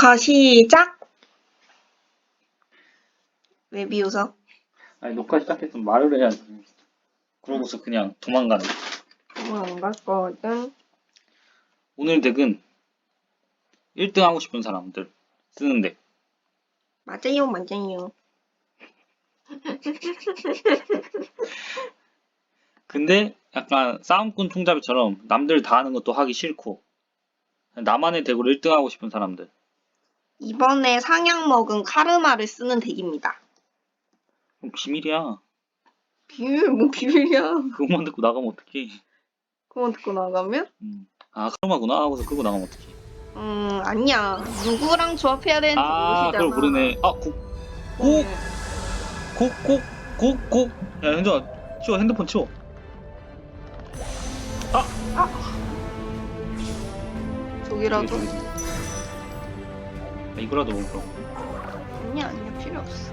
녹화 시작. 왜 비웃어? 아니 녹화 시작했으면 말을 해야지. 그러고서 그냥 도망가네. 도망갈 거거든. 오늘 덱은 1등 하고 싶은 사람들 쓰는데 맞아요, 맞아요. 근데 약간 싸움꾼 총잡이처럼 남들 다 하는 것도 하기 싫고 나만의 덱으로 1등 하고 싶은 사람들 이번에 상향 먹은 카르마를 쓰는 덱입니다. 그럼 비밀이야. 비밀, 뭐 비밀이야. 그것만 듣고 나가면 어떡해. 그거 듣고 나가면? 음. 아 카르마구나 하고서 끄고 나가면 어떡해. 음, 아니야. 누구랑 조합해야 되는지 아 모르시잖아. 그걸 모르네. 아 고, 고, 고, 고, 고, 고. 야 현정아 치워 핸드폰 치워. 저기라도? 저기, 저기. 야, 이거라도 먹으라고. 아니야, 아니야. 필요 없어.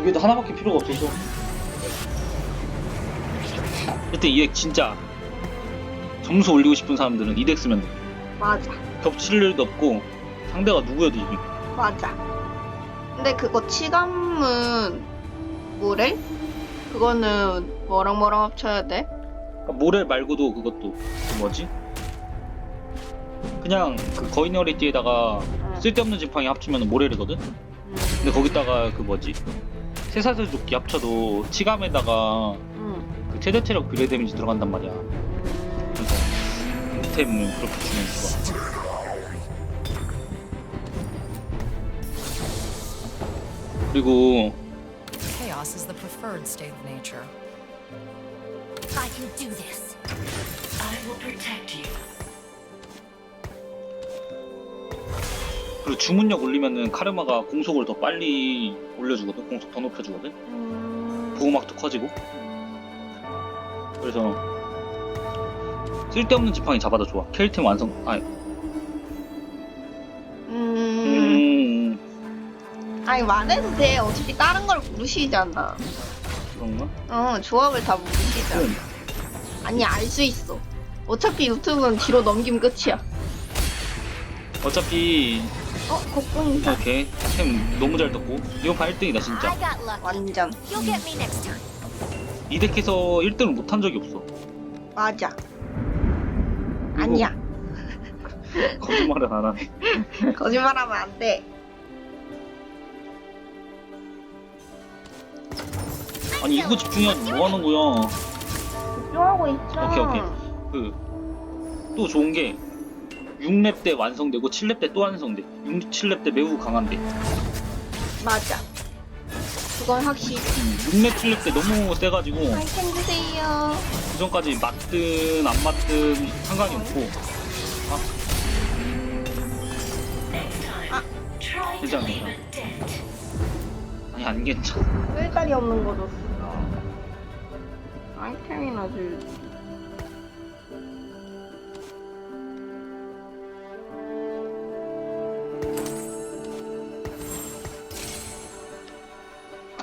이게 도 하나밖에 필요가 없어서. 그때 이덱 진짜 점수 올리고 싶은 사람들은 이덱 쓰면 돼. 맞아. 겹칠 일도 없고 상대가 누구여도 이기. 맞아. 근데 그거 치감은 뭐래? 그거는 뭐랑 뭐랑 합쳐야 돼? 그러니까 모렐 말고도 그것도 그 뭐지? 그냥 그 거인어리띠에다가 쓸데없는 지팡이 합치면 모렐이거든. 근데 거기다가 그 뭐지? 쇠사슬 조끼 합쳐도 치감에다가 응. 그 최대 체력 비례 데미지 들어간단 말이야. 그래서 이템을 그렇게 주면 좋아. 그리고 Chaos is the preferred state of nature. I can do this. I will protect you. 그리고 주문력 올리면은 카르마가 공속을 더 빨리 올려주거든. 공속 더 높여주거든. 음... 보호막도 커지고. 그래서 쓸데없는 지팡이 잡아도 좋아. 켈템 완성. 아, 음... 음, 아니 말해도 돼. 어차피 다른 걸 모르시잖아. 그런가? 어, 조합을 다 모르시잖아. 음. 아니 알 수 있어. 어차피 유튜브는 뒤로 넘기면 끝이야. 어차피 어, 곡궁이다. 이렇게 템 너무 잘 떴고 이번 판 1등이다 I 진짜. 완전. 이 덱에서 1등을 못한 적이 없어. 맞아. 아니야. 거짓말은 안 하네. 거짓말하면 안 돼. 아니 이거 집중해야지 뭐 하는 거야. 집중하고 있죠. 오케이, 오케이. 그 또 좋은 게 6렙 때 완성되고 7렙 때 또 완성돼. 6, 7렙 때 매우 강한데. 맞아. 그건 확실히. 음, 6렙, 7렙 때 너무 세가지고 아이템 주세요. 그 전까지 맞든 안 맞든 상관이 없고. 아. 괜찮아, 괜찮아. 아니 안 괜찮아. 쓸데리 없는 거 줬어. 아이템이나 줄.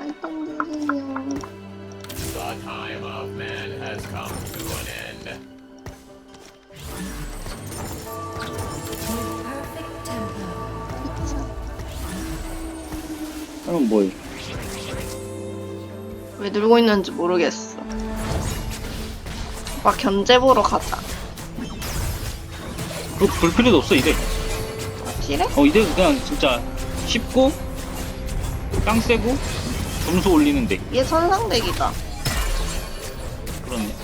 주세요. The time of man has come to an end. Perfect tempo. 그럼 뭐해? 왜 들고 있는지 모르겠어. 오빠 견제 보러 가자. 그거 볼 필요도 없어 이대. 확실해? 어 이대 그냥 진짜 쉽고 깡 세고 점수 올리는데 얘 선상대기다. 그렇네.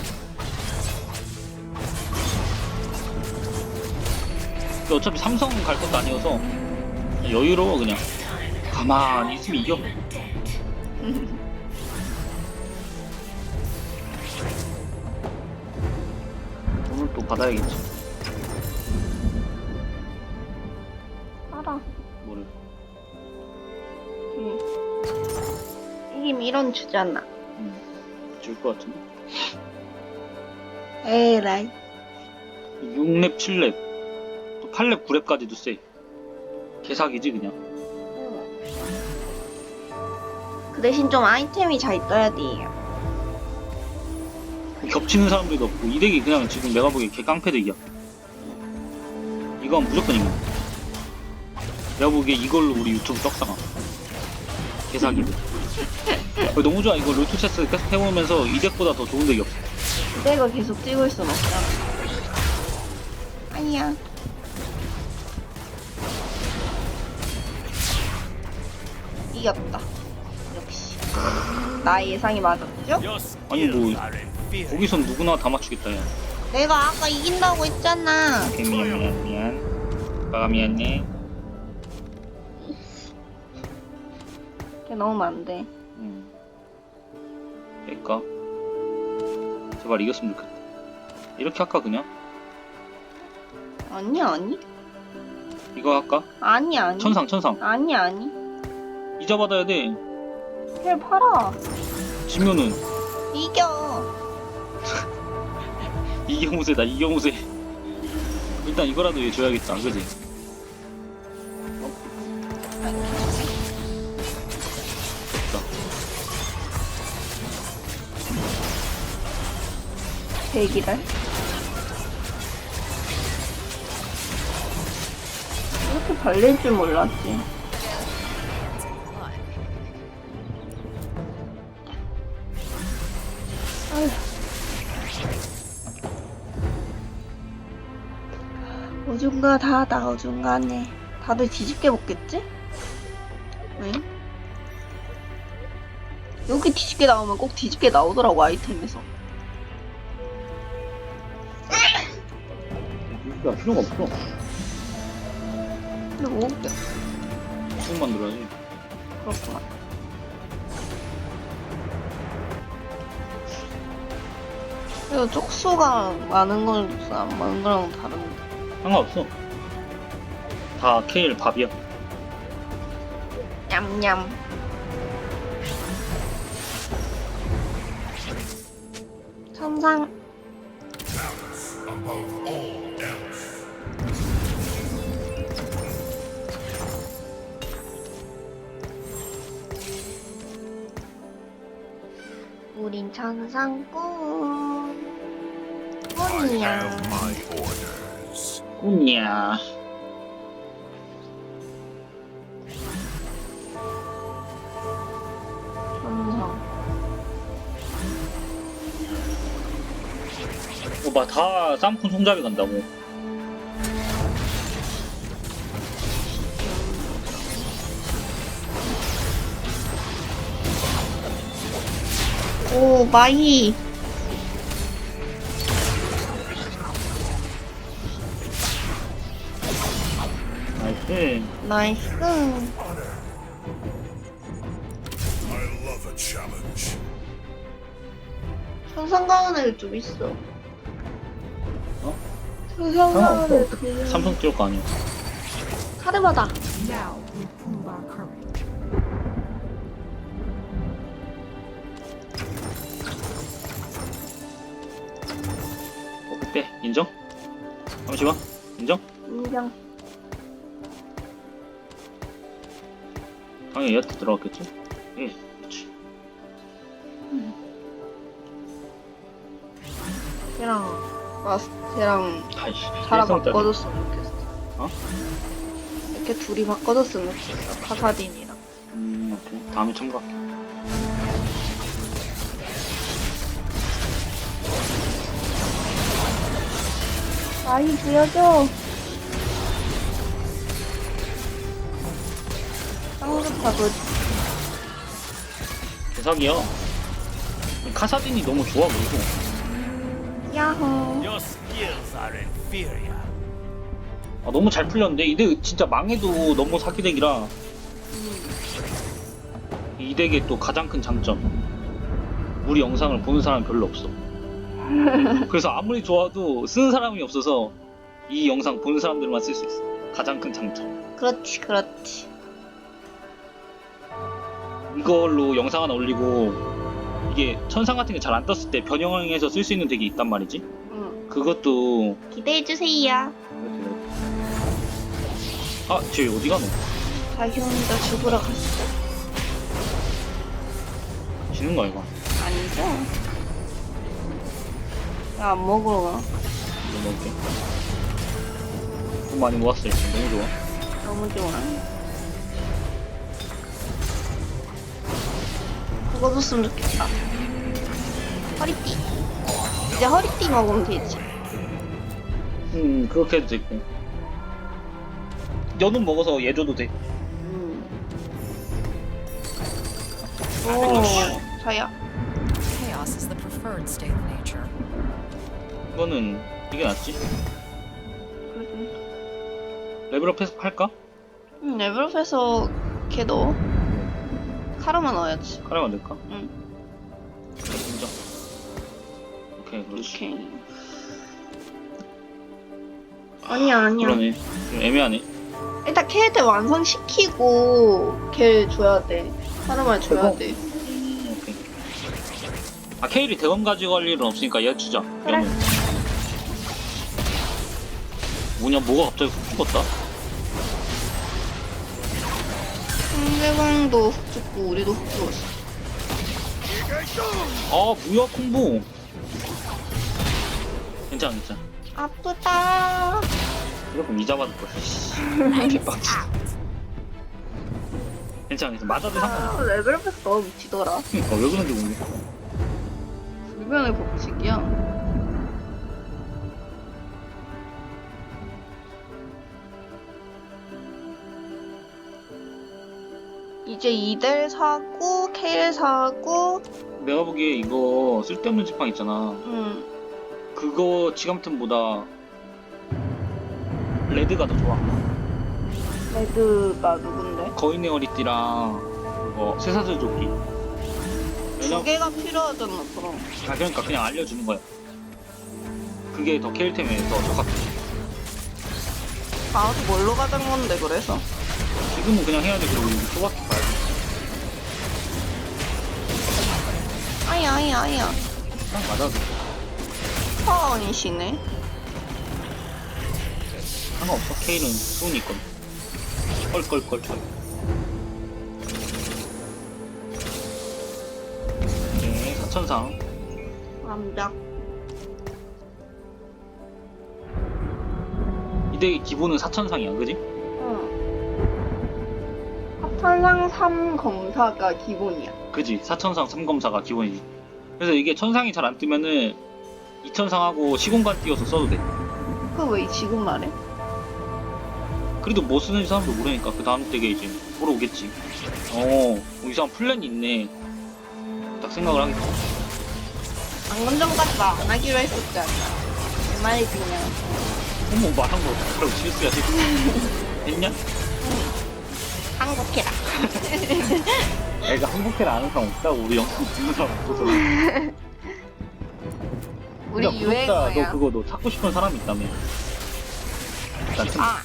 근데 어차피 삼성 갈 것도 아니어서 여유로워 그냥 가만히 있으면 이겨. 오늘 또 받아야겠지. 알아. 뭐를? 이게 밀원 주잖아. 음, 줄것 같은데. 에라이. 6렙, 7렙, 또 8렙, 9렙까지도 세. 개사기지 그냥. 그 대신 좀 아이템이 잘 떠야 돼요. 겹치는 사람들도 없고 이 덱이 그냥 지금 내가 보기에 개 깡패 덱이야. 이건 무조건 이겨. 내가 보기에 이걸로 우리 유튜브 떡상함 개사기로 어, 너무 좋아 이거 로투 체스 계속 해보면서 이 덱보다 더 좋은 덱이 없어 내가 계속 찍을 순 없잖아. 아니야. 이겼다. 역시. 나의 예상이 맞았죠? 아니 뭐 거기선 누구나 다 맞추겠다 야 내가 아까 이긴다고 했잖아. 오케이 미안 미안 미안 오빠가 미안해 안 돼. 응 뺄까? 제발 이겼으면 좋겠다 이렇게 할까 그냥? 아니, 아니. 이거 할까? 아니, 아니. 천상 천상 아니, 아니. 잊어받아야 돼 헬 팔아. 지면은 이겨. 이경무새다 이경무새 일단 이거라도 얘 줘야겠다 그지? 대기를. 이렇게 발릴 줄 몰랐지. 어중가 다다 어중간해. 다들 뒤집게 먹겠지? 왜? 여기 뒤집게 나오면 꼭 뒤집게 나오더라고 아이템에서. 야 필요가 없어 근데 뭐쭉 만들어야지 그렇구나. 이거 쪽수가 많은 거랑 안 많은 거랑 다른데. 상관없어 다 케일 밥이야 냠냠. 천상. 우 린 천상꾼. 꿈이야. 꿈이야 천상. 오빠 다 쌈푼 손잡이 간다고 오, 마이. 나이스 나이스. 가는 애들 좀 있어. 어? 상관없어 애들. 삼성 띄울 거 아니야 카르마다. 어, 그때 인정? 잠시만 인정? 인정. 당연히 얘한테 들어갔겠지? 예 그렇지 걔랑 마스 걔랑 짜리. 바꿔줬으면 좋겠어. 어? 이렇게 둘이 바꿔줬으면 좋겠어. 카사딘이랑. 음 오케이 다음에 참가할게 많이 보여줘. 대사기야 카사딘이 너무 좋아 그리고 야호. Your skills are inferior. 아, 너무 잘 풀렸는데 이덱 진짜 망해도 너무 사기덱이라 이 덱의 또 가장 큰 장점 우리 영상을 보는 사람 별로 없어 그래서 아무리 좋아도 쓰는 사람이 없어서 이 영상 보는 사람들만 쓸 수 있어 가장 큰 장점 그렇지 그렇지. 이걸로 영상 하나 올리고 이게 천상 같은 게 잘 안 떴을 때 변형해서 쓸 수 있는 덱이 있단 말이지 응. 그것도 기대해 주세요. 아, 쟤 어디 가노? 자기 혼자 죽으러 갔어. 지는 거 이거. 아니죠? 야, 안 먹으러 가. 이거 먹을게. 돈 많이 모았어, 지금 너무 좋아. 너무 좋아. 그거 줬으면 좋겠다. 허리띠. 이제 허리띠 먹으면 되지. 음 그렇게 해도 되고 연은 먹어서 얘 줘도 돼 음. 오, 자야. Chaos is the preferred state of. 이거는 이게 낫지 그래도. 레벨업 해서 할까? 응, 레벨업해서 걔 넣어. 카르마 넣어야지. 카레 만들까? 응. 그래 진짜 오케이 그렇지 오케이. 아니야, 아니야. 그러네 좀 애매하네 일단 걔한테 완성시키고 걔 줘야 돼. 카르마 줘야. 돼. 오케이 아 케일이 대검 가지고 갈 일은 없으니까 얘 주자 그래. 연은 뭐냐 뭐가 갑자기 훅 죽었다 상대방도 훅 죽고 우리도 훅 죽었어. 아 뭐야 콤보 괜찮아 괜찮아 아프다. 무조건 이자 받을 거야 개빡치 괜찮아 괜찮아 맞아도 상관없어 아, 레벨업해서 너무 미치더라. 그러니까 왜 그런지 모르겠어 불변의 법칙이야. 이제 2델 사고, 케일 사고, 내가 보기에 이거 쓸데없는 지팡 있잖아. 음, 그거 지감템보다 레드가 더 좋아. 레드가 누군데? 거인의 허리띠랑 그거 쇠사슬 조끼. 두 왜냐 개가 필요하잖아, 그럼. 아 그러니까 그냥 알려주는 거야. 그게 더 케일템에 더 적합해. 다음에 뭘로 가는 건데, 그래서? 지금은 그냥 해야 돼 그리고 소박히 봐야 돼 아야, 아야, 아야. 딱 맞아도 파원이시네. 상관없어 케일은 수은이 있거든 껄껄껄 껄 네 사천상 완벽. 이대 기본은 사천상이야 그지? 응. 합천상 3 검사가 기본이야. 그지 사천상 3검사가 기본이지 그래서 이게 천상이 잘 안 뜨면은 이천상하고 시공간 띄워서 써도 돼 그 왜 지금 말해? 그래도 뭐 쓰는지 사람도 모르니까 그 다음 댁에 이제 보러 오겠지 어 이상 플랜이 있네 딱 생각을 하겠지 방금 전까지 말안 하기로 했었잖아. 내 말이 그냥. 어머 말한 거 바로 실수야 지금 됐냐? 한국해라. 애가 한국해를 아는 사람 없다고 우리 영상 듣는 사람 없어서 우리 야, 구독자 너 유행어야. 그거 너 찾고 싶은 사람 있다며 나참 아.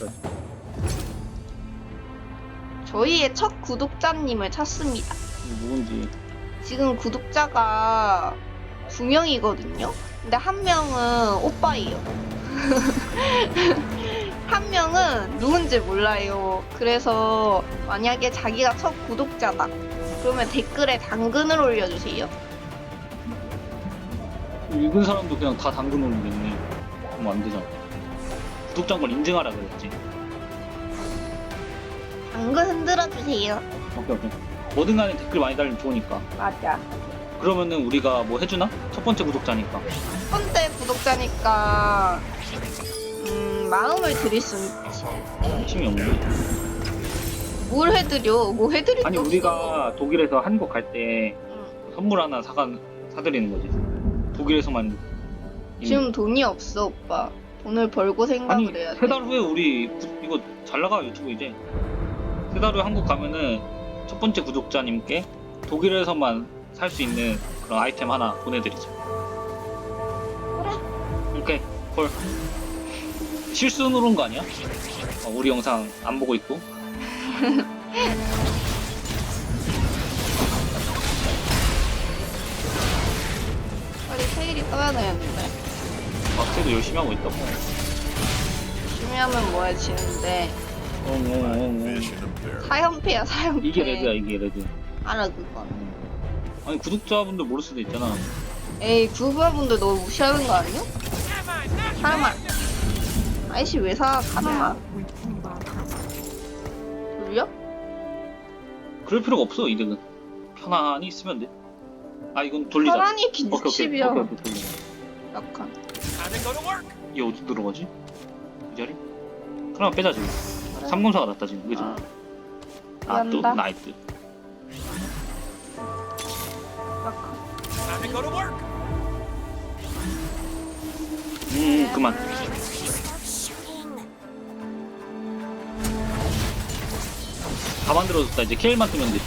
저희의 첫 구독자님을 찾습니다. 누군지 지금 구독자가 두 명이거든요. 근데 한 명은 오빠예요. 한 명은 누군지 몰라요. 그래서 만약에 자기가 첫 구독자다. 그러면 댓글에 당근을 올려주세요. 읽은 사람도 그냥 다 당근 올리겠네 그럼 안 되잖아 구독자인 걸 인증하라 그랬지 당근 흔들어주세요. 오케이 오케이 뭐든 간에 댓글 많이 달리면 좋으니까 맞아. 그러면은 우리가 뭐 해주나? 첫 번째 구독자니까 첫 번째 구독자니까 음, 마음을 드릴 수 있지. 힘이 없네 뭘 해드려? 뭐 해드릴 게 아니 없어. 우리가 독일에서 한국 갈 때 응. 선물 하나 사가 사드리는 거지 독일에서만 지금 돈이 없어 오빠. 돈을 벌고 생각을 아니 해야 돼. 세 달 후에 우리 구- 이거 잘 나가 유튜브 이제 세 달 후에 한국 가면은 첫 번째 구독자님께 독일에서만 살 수 있는 그런 아이템 하나 보내드리자 오케이 콜 실수 누른 거 아니야? 어, 우리 영상 안 보고 있고 빨리 세일이 떠야 되는데. 박세도 열심히 하고 있다고 열심히 하면 뭐야 지는데. 어, 어. Mission imperative. 사연패야 사연패. 이게 레드야 이게 레드 알아 그건. 아니 구독자분들 모를 수도 있잖아 에이 구구분들 너무 무시하는 거 아니야? 카르마. 아이씨 왜 사? 카르마. We prove our courage. 돌려? 그럴 필요가 없어 이 덱은 편안히 있으면 돼 아 이건 돌리자 오케이 긴집이야. 약간. 얘 어디 들어가지? 이 자리? 하나만 빼자 지금 삼검사가 낫다 지금 그지? 아, 아또 미안하다. 나이트 약간. 음 그만 다 만들어졌다 이제 케일만 뜨면 돼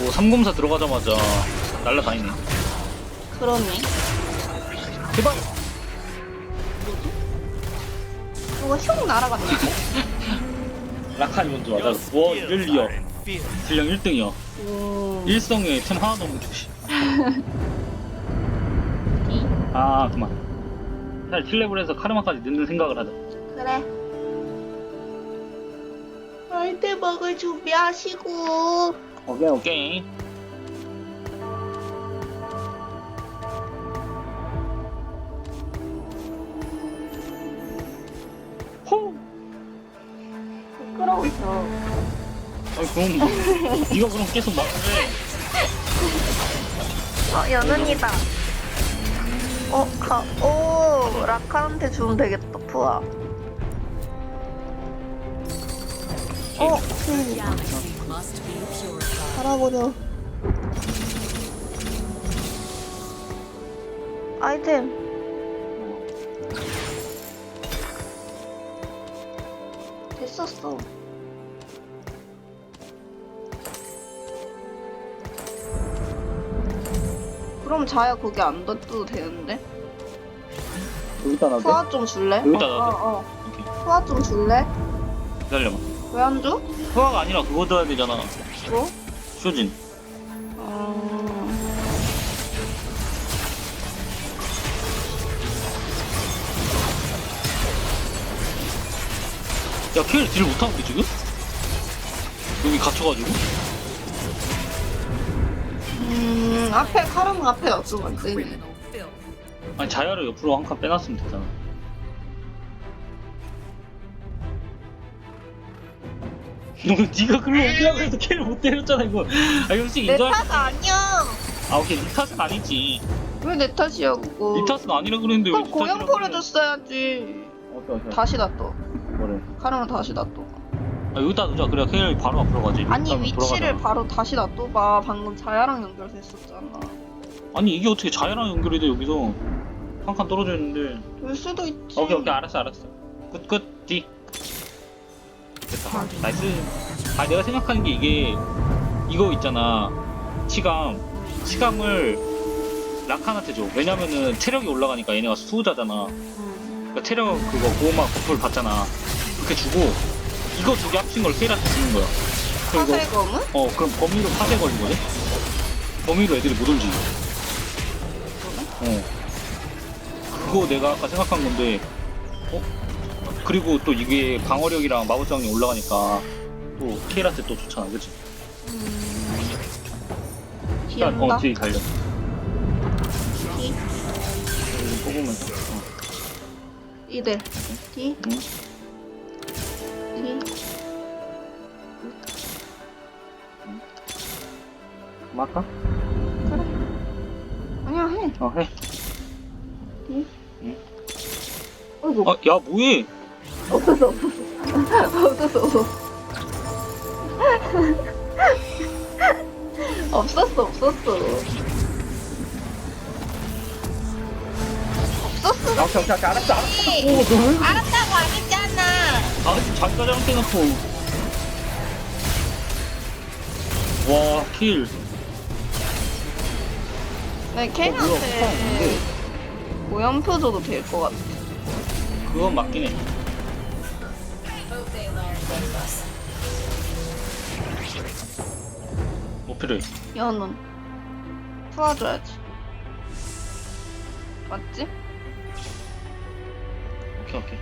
오, 삼검사 들어가자마자 날라다니네. 그러네. 제발! 뭐가 슉 날아갔네. 라칸이 먼저 맞아. 와, 이를 리어. 질량 1등이야. 오. 일성에 템 하나도 없는 조시. 아, 그만. 차라리 킬레블에서 카르마까지 넣는 생각을 하자. 그래. 아이템 먹을 준비하시고. 오케이, 오케이. 호! 부끄러워서. 아니, 그럼, 네가 그럼 계속 막, 해. 어, 연은이다. 어, 가, 오, 라카한테 주면 되겠다, 푸아. 어, 음. 알아버려. 아이템. 자야 거기 안 둬도 되는데? 여기다 놔둬. 푸아 좀 줄래? 여기다 어, 놔둬. 어, 어. 오케이. 푸아 좀 줄래? 기다려봐. 왜 안 줘? 소화가 아니라 그거 줘야 되잖아. 뭐? 쇼진. 어... 야, 케일 딜 못하는데, 지금? 여기 갇혀가지고? 음, 앞에 카르마 앞에. Criminal filth. 아니, 자야를 옆으로 한 칸 빼놨으면 되잖아. 너 니가 글로 오기라고 해서 케일 못 때렸잖아, 이거. 아, 솔직히 내 인정할 탓 아니야. 아, 오케이. 니 탓은 아니지. 왜 내 탓이야 그거? 니 탓은 아니라 그랬는데 왜 그럼 니 고영포를 탓이라고 그래? 줬어야지. 오케이, 오케이. 다시 놔둬. 뭐래? 카르마 다시 놔둬. 아, 여기다 두자. 그래야 케일이 바로 앞으로 가지. 아니 위치를 돌아가잖아. 바로 다시 놔둬봐. 방금 자야랑 연결됐었잖아. 아니, 이게 어떻게 자야랑 연결이 돼, 여기서. 한 칸 떨어져 있는데. 될 수도 있지. 오케이 오케이 알았어 알았어 끝끝 D 됐다 나이스 아 내가 생각하는 게 이게 이거 있잖아 치감 치감을 라칸한테 줘 왜냐면은 체력이 올라가니까 얘네가 수호자잖아 음. 그러니까 체력 그거 보호막 버프를 받잖아 그렇게 주고 이거 두 개 합친 걸 케일한테 주는 거야 그리고 사슬 검은? 어 그럼 범위로 파쇄 걸리거든 범위로 애들이 못 움직여 어 그거 내가 아까 생각한 건데 어 그리고 또 이게 방어력이랑 마법장이 올라가니까 또 케일한테 또 좋잖아 그치 귀엽다. 어 뒤에 달려 D. 이거 뽑으면서 어. 이들. D. 응. D. 마카? 아니야 해. 어해. 어이구. 아, 야 뭐해? 없었어. 없었어. 없었어 없었어. 없었어. 없었어 아, 오케이 오케이 오케이. 알았어 알았어. 오 너무 알았다고 안 했잖아 아 자기가 잘못해놓고. 와 킬. 네 어, 케인한테 고연표 줘도 될 것 같아. 그건 맞긴 해. 뭐 필요해? 연은 풀어줘야지. 맞지? 오케이 오케이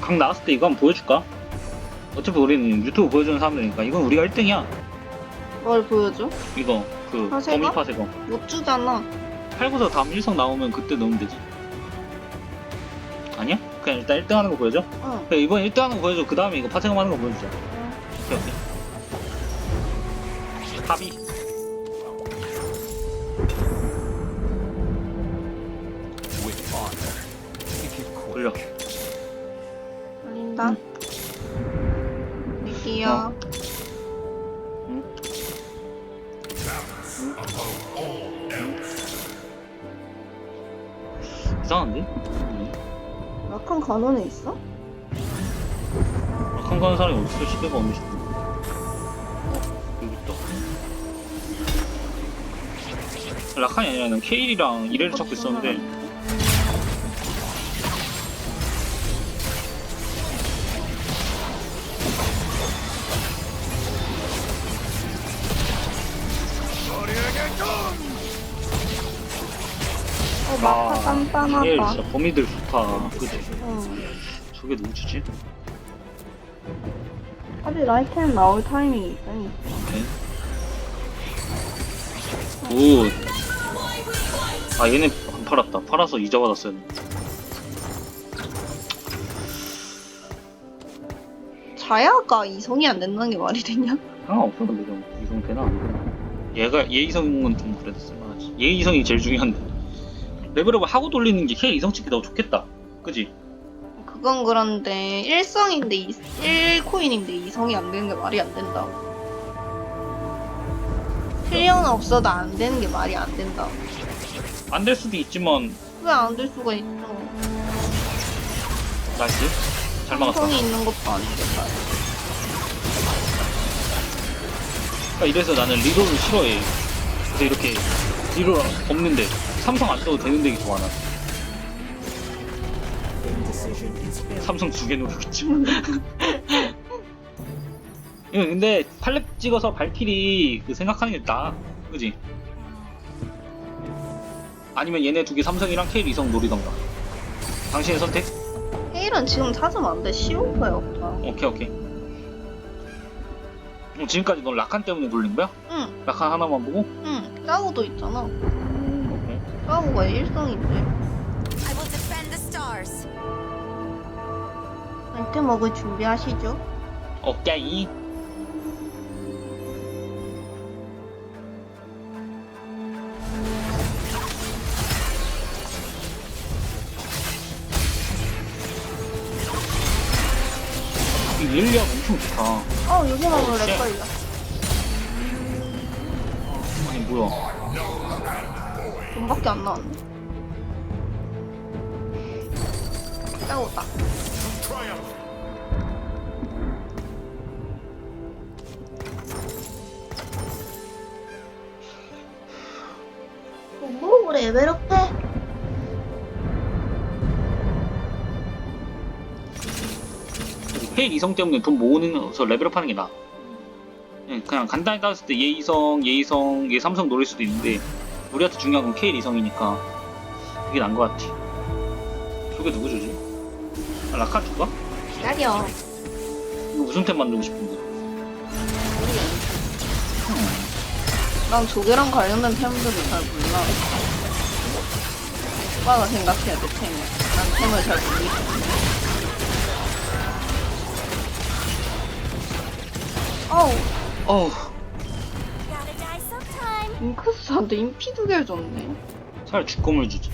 각 나왔을 때 이거 한번 보여줄까? 어차피 우리는 유튜브 보여주는 사람들이니까 이건 우리가 1등이야 뭘 보여줘? 이거 그 파세거? 거미 파세거 못 주잖아. 팔고서 다음 1성 나오면 그때 넣으면 되지 아니야? 그냥 일단 1등 하는 거 보여줘? 응. 그래 이번 1등 하는 거 보여줘 그 다음에 이거 파세거 하는 거 보여주자 오케이 오케이 합의 돌려 걸린다. 여기요. 이상한데? 약간 간원에 있어? 큰 가는 사람이 어딨어 시대가 어느 시대 라칸이 아니라 난 케일이랑 이래를 찾고 있었는데 어, 케일 단단하다. 진짜 범위들 좋다 그치? 응. 저게 누구 주지? 아직 라이트는 나올 타이밍이 있으니. 오케이 굿. 아 얘네 안 팔았다 팔아서 이자 받았어야 돼 자야가 이성이 안 된다는 게 말이 되냐? 상관없어 근데 좀 이성 되나 안 되나 얘가 예이성은 좀 그래도 쓸만하지 예이성이 제일 중요한데 레벨업을 하고 돌리는 게 케일 이성 찍기 더 좋겠다 그지? 그건 그런데 1성인데 1코인인데 이성이 안 되는 게 말이 안 된다. 필요는 없어도 안 되는 게 말이 안 된다. 안 될 수도 있지만 왜 안 될 수가 있죠? 나이스 잘 막았다 성이 있는 것도 아닌데. 그러니까 이래서 나는 리로를 싫어해 그래서 이렇게 리로 없는데 삼성 안 써도 되는 데기 좋아 나 삼성 두개 이거 근데 팔렙 찍어서 발길이 그 생각하는 게 나아 그지? 아니면 얘네 두 개 삼성이랑 케일 이성 노리던가 당신의 선택? 헤일은 지금 찾으면 안 돼. 쉬운 거야, 없다. 오케이 오케이 어, 지금까지 넌 라칸 때문에 돌린 거야? 응, 라칸 하나만 보고? 응. 짜오도 있잖아. 오케이 짜오가 1성인데. I will defend the stars. 먹을 준비하시죠. 오케이 이 엄청 좋다 어, 여기 먹으면 쉣. 렉 걸려. 아니 뭐야 돈밖에 안 나왔네. 짜오다. Triumph. 뭐 그래, 외롭대? 페일 이성 때문에 돈 모으면서 레벨업 하는 게 나아 예, 그냥 간단히 따졌을 때 예이성, 예이성, 예삼성 노릴 수도 있는데 우리한테 중요한 건 케일 이성이니까 그게 나은 것 같아 저게 누구 주지? 아, 라카 줄까? 기다려. 이거 무슨 템 만들고 싶은데 난 조개랑 관련된 템들을 잘 몰라. 오빠가 생각해야 돼, 템을. 난 템을 잘 모르기 때 어우, 어우 Gotta die sometime. 잉크스한테 인피 두 개를 줬네. 차라리 주검을 주지?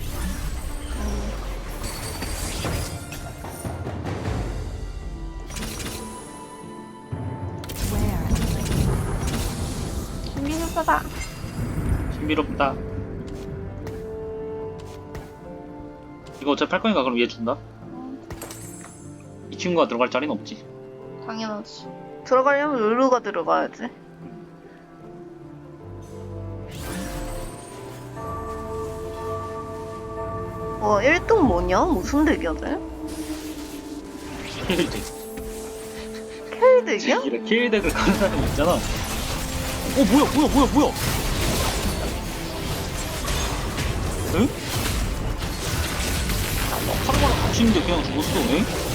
신비술사다. 신비롭다 이거 어차피 팔 거니까 그럼 얘 준다 이 친구가 들어갈 자리는 없지 당연하지. 들어가려면 룰루가 들어가야지. 와, 1등 뭐냐? 무슨 덱이야, 킬덱 K덱이야? 이래 킬덱을 가는 사람이 있잖아 어 뭐야 뭐야 뭐야 뭐야 응? 하루마다 갇히는데 그냥 죽었어 응?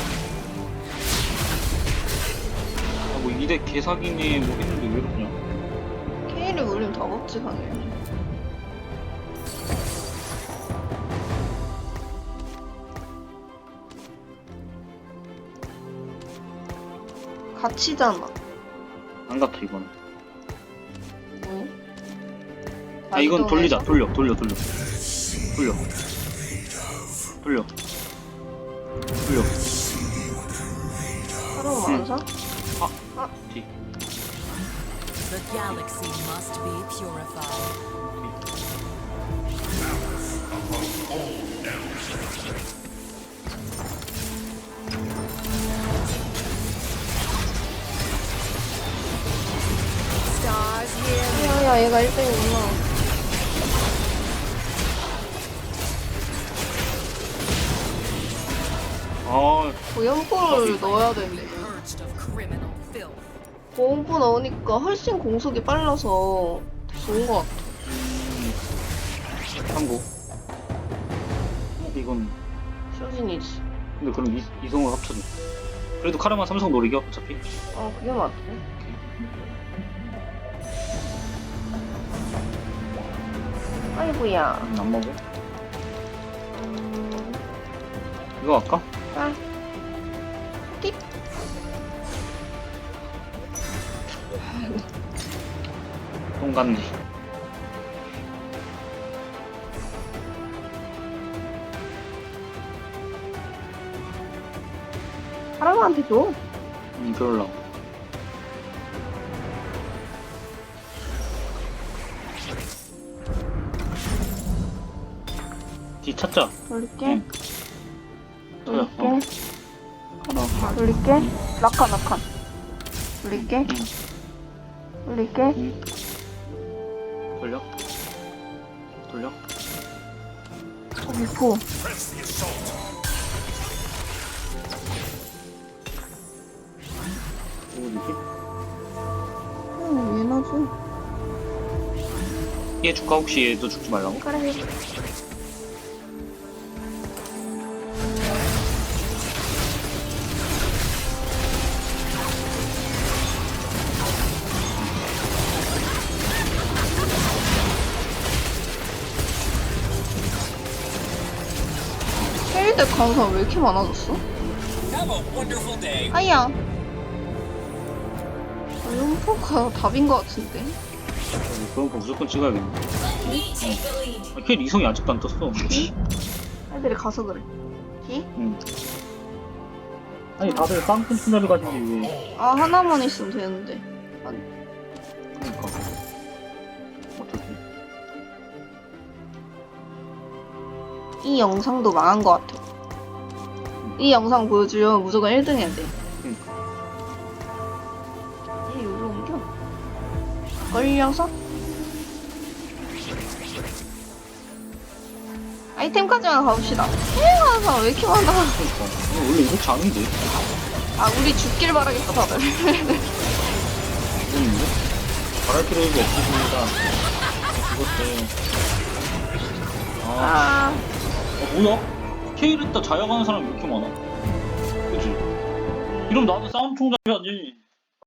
이대 개사기네 뭐 했는데 왜 그러냐? 케이를 올리면 다 먹지 당연히. 같이잖아. 안 같아 이건 뭐? 아 이건 돌리자. 돌려 돌려 돌려. 돌려. 돌려. 돌려 뒤 The galaxy must be purified. Stars here. 야야 얘가 1등이구나. 아 고연포를 넣어야 되는데. 고연포 넣으니까 훨씬 공속이 빨라서 좋은 것 같아. 참고 이건 쇼진이지. 근데 그럼 이, 이성을 합쳐줘 그래도 카르마 삼성 노리겨 어차피 아 그게 맞지. 아이고야. 음, 안 먹어 이거 할까? 아. 띡. 똥간지 사람한테 줘. 음 그럴라 뒤 찾자 돌릴게. 응. 돌릴게. 어. 돌릴게. 라칸 라칸. 돌릴게. 돌릴게. 응. 돌려 돌려 어, 미포. 누구지? 응, 얘나지. 얘 줄까 혹시 얘도 죽지 말라고? 그래. 강사 왜 이렇게 많아졌어? 아야. 용포가 답인 것 같은데. 어, 그런 거 무조건 찍어야겠네. 아, 걔 이성이 아직도 안 떴어 애들이 가서 그래. 기? 응. 아니 다들 쌍큰 투자를 가지고 왜 아 하나만 있으면 되는데. 그러니까 어떻게 이 영상도 망한 것 같아. 이 영상 보여주면 무조건 1등 해야 돼. 그러니까 얘 여기로 옮겨. 걸려서? 아이템까지만 가봅시다. 해외 사람 왜 이렇게 많아? 그러니까 이거 원래 이렇게 아는데 아, 우리 죽길 바라겠다, 다들. 모르는데 잘할 필요가 없으십니다 죽었대 아, 아, 아 뭐야? 케이르타 자약하는 사람이 왜 이렇게 많아? 그치? 이러면 나도 싸움 총잡 해야지